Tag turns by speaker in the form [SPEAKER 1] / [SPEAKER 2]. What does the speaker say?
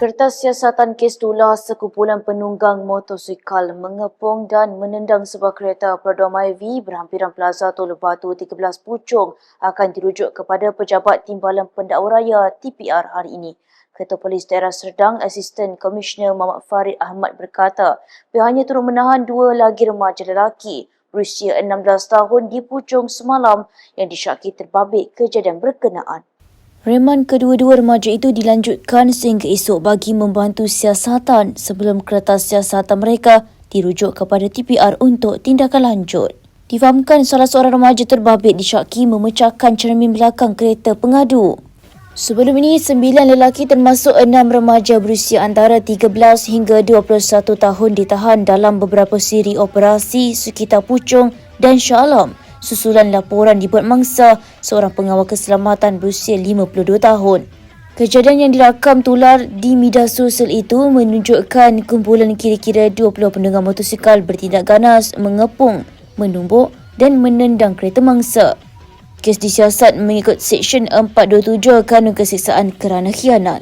[SPEAKER 1] Kertas siasatan kes tular sekumpulan penunggang motosikal mengepung dan menendang sebuah kereta Perodom IV berhampiran Plaza Tolu Batu 13 Puchong akan dirujuk kepada Pejabat Timbalan Pendakwa Raya TPR hari ini. Ketua Polis Daerah Serdang, Asisten Komisioner Muhammad Farid Ahmad berkata, pihaknya turut menahan dua lagi remaja lelaki berusia 16 tahun di Puchong semalam yang disyaki terbabit kejadian berkenaan. Reman kedua-dua remaja itu dilanjutkan sehingga esok bagi membantu siasatan sebelum kertas siasatan mereka dirujuk kepada TPR untuk tindakan lanjut. Difahamkan salah seorang remaja terbabit disyaki memecahkan cermin belakang kereta pengadu. Sebelum ini, sembilan lelaki termasuk enam remaja berusia antara 13 hingga 21 tahun ditahan dalam beberapa siri operasi sekitar Puchong dan Shah Alam susulan laporan dibuat mangsa seorang pengawal keselamatan berusia 52 tahun. Kejadian yang dirakam tular di media sosial itu menunjukkan kumpulan kira-kira 20 pendengar motosikal bertindak ganas mengepung, menumbuk dan menendang kereta mangsa. Kes disiasat mengikut Seksyen 427 Kanun Kesiksaan kerana khianat.